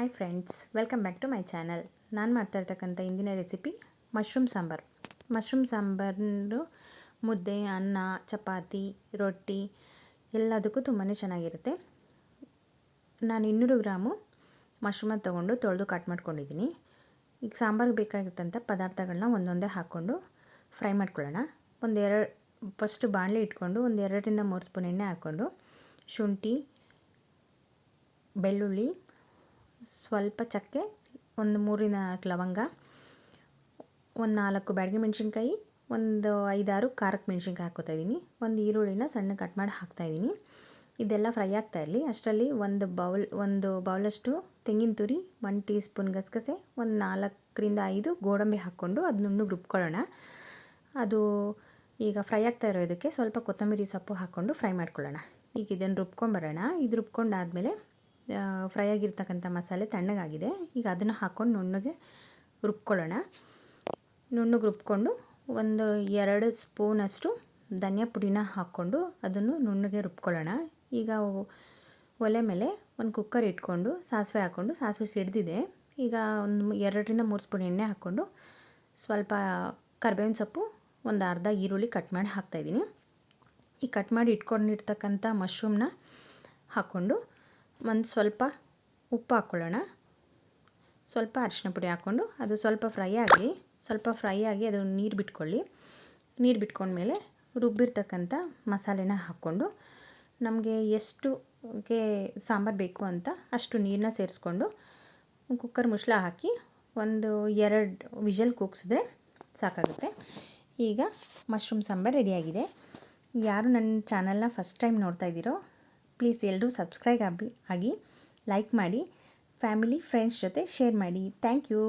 Hi friends welcome back to my channel ನಾನು ಮಾಡ್ತಾ ಇರ್ತಕ್ಕಂಥ ಇಂದಿನ recipe mushroom sambar. Mushroom sambar ಮುದ್ದೆ, ಅನ್ನ, ಚಪಾತಿ, ರೊಟ್ಟಿ ಎಲ್ಲದಕ್ಕೂ ತುಂಬಾ ಚೆನ್ನಾಗಿರುತ್ತೆ. ನಾನು ಇನ್ನೂರು ಗ್ರಾಮು ಮಶ್ರೂಮನ್ನು ತೊಗೊಂಡು ತೊಳೆದು ಕಟ್ ಮಾಡ್ಕೊಂಡಿದ್ದೀನಿ. ಈಗ ಸಾಂಬಾರಿಗೆ ಬೇಕಾಗಿರ್ತಂಥ ಪದಾರ್ಥಗಳನ್ನ ಒಂದೊಂದೇ ಹಾಕ್ಕೊಂಡು ಫ್ರೈ ಮಾಡ್ಕೊಳ್ಳೋಣ. ಒಂದೆರಡು ಫಸ್ಟು ಬಾಣಲೆ ಇಟ್ಕೊಂಡು ಒಂದು ಎರಡರಿಂದ ಮೂರು ಸ್ಪೂನ್ ಎಣ್ಣೆ ಹಾಕ್ಕೊಂಡು ಶುಂಠಿ, ಬೆಳ್ಳುಳ್ಳಿ ಸ್ವಲ್ಪ ಚಕ್ಕೆ, ಒಂದು ಮೂರಿಂದ ನಾಲ್ಕು ಲವಂಗ, ಒಂದು ನಾಲ್ಕು ಬ್ಯಾಡಗಿ ಮೆಣಸಿನ್ಕಾಯಿ, ಒಂದು ಐದಾರು ಖಾರಕ್ಕೆ ಮೆಣಸಿನ್ಕಾಯಿ ಹಾಕ್ಕೋತಾ ಇದ್ದೀನಿ ಒಂದು ಈರುಳ್ಳಿನ ಸಣ್ಣ ಕಟ್ ಮಾಡಿ ಹಾಕ್ತಾಯಿದ್ದೀನಿ ಇದೆಲ್ಲ ಫ್ರೈ ಆಗ್ತಾ ಇರಲಿ. ಅಷ್ಟರಲ್ಲಿ ಒಂದು ಬೌಲ್, ಒಂದು ಬೌಲಷ್ಟು ತೆಂಗಿನ ತುರಿ ಒನ್ ಟೀ ಸ್ಪೂನ್ ಗಸಗಸೆ, ಒಂದು ನಾಲ್ಕರಿಂದ ಐದು ಗೋಡಂಬಿ ಹಾಕ್ಕೊಂಡು ಅದನ್ನು ರುಬ್ಕೊಳ್ಳೋಣ. ಅದು ಈಗ ಫ್ರೈ ಆಗ್ತಾ ಇರೋ ಇದಕ್ಕೆ ಸ್ವಲ್ಪ ಕೊತ್ತಂಬರಿ ಸೊಪ್ಪು ಹಾಕ್ಕೊಂಡು ಫ್ರೈ ಮಾಡ್ಕೊಳ್ಳೋಣ. ಈಗ ಇದನ್ನು ರುಬ್ಕೊಂಬರೋಣ. ಇದು ರುಬ್ಕೊಂಡಾದಮೇಲೆ ಫ್ರೈ ಆಗಿರ್ತಕ್ಕಂಥ ಮಸಾಲೆ ತಣ್ಣಗಾಗಿದೆ. ಈಗ ಅದನ್ನು ಹಾಕ್ಕೊಂಡು ನುಣ್ಣಗೆ ರುಬ್ಕೊಳ್ಳೋಣ. ನುಣ್ಣಗೆ ರುಬ್ಕೊಂಡು ಒಂದು ಎರಡು ಸ್ಪೂನಷ್ಟು ಧನಿಯಾ ಪುಡಿನ ಹಾಕ್ಕೊಂಡು ಅದನ್ನು ನುಣ್ಣಗೆ ರುಬ್ಕೊಳ್ಳೋಣ. ಈಗ ಒಲೆ ಮೇಲೆ ಒಂದು ಕುಕ್ಕರ್ ಇಟ್ಕೊಂಡು ಸಾಸಿವೆ ಹಾಕ್ಕೊಂಡು, ಸಾಸಿವೆ ಸಿಡ್ದಿದೆ. ಈಗ ಒಂದು ಎರಡರಿಂದ ಮೂರು ಸ್ಪೂನ್ ಎಣ್ಣೆ ಹಾಕ್ಕೊಂಡು ಸ್ವಲ್ಪ ಕರ್ಬೇವಿನ ಸೊಪ್ಪು, ಒಂದು ಅರ್ಧ ಈರುಳ್ಳಿ ಕಟ್ ಮಾಡಿ ಹಾಕ್ತಾಯಿದ್ದೀನಿ ಈ ಕಟ್ ಮಾಡಿ ಇಟ್ಕೊಂಡಿರ್ತಕ್ಕಂಥ ಮಶ್ರೂಮ್ನ ಹಾಕ್ಕೊಂಡು ಒಂದು ಸ್ವಲ್ಪ ಉಪ್ಪು ಹಾಕ್ಕೊಳ್ಳೋಣ ಸ್ವಲ್ಪ ಅರಿಶಿನ ಪುಡಿ ಹಾಕ್ಕೊಂಡು ಅದು ಸ್ವಲ್ಪ ಫ್ರೈ ಆಗಲಿ ಸ್ವಲ್ಪ ಫ್ರೈ ಆಗಿ ಅದು ನೀರು ಬಿಟ್ಕೊಳ್ಳಿ. ನೀರು ಬಿಟ್ಕೊಂಡ್ಮೇಲೆ ರುಬ್ಬಿರ್ತಕ್ಕಂಥ ಮಸಾಲೆನ ಹಾಕ್ಕೊಂಡು ನಮಗೆ ಎಷ್ಟು ಗೆ ಸಾಂಬಾರು ಬೇಕು ಅಂತ ಅಷ್ಟು ನೀರನ್ನ ಸೇರಿಸ್ಕೊಂಡು ಕುಕ್ಕರ್ ಮುಚ್ಚಳ ಹಾಕಿ ಒಂದು ಎರಡು ವಿಷಲ್ ಕೂಗಿಸಿದ್ರೆ ಸಾಕಾಗುತ್ತೆ. ಈಗ ಮಶ್ರೂಮ್ ಸಾಂಬಾರು ರೆಡಿಯಾಗಿದೆ ಯಾರು ನನ್ನ ಚಾನಲ್ನ ಫಸ್ಟ್ ಟೈಮ್ ನೋಡ್ತಾ ಇದ್ದೀರೋ ಪ್ಲೀಸ್ ಎಲ್ಲರೂ ಸಬ್ಸ್ಕ್ರೈಬ್ ಆಗಿ ಆಗಿ ಲೈಕ್ ಮಾಡಿ ಫ್ಯಾಮಿಲಿ ಫ್ರೆಂಡ್ಸ್ ಜೊತೆ ಶೇರ್ ಮಾಡಿ. Thank you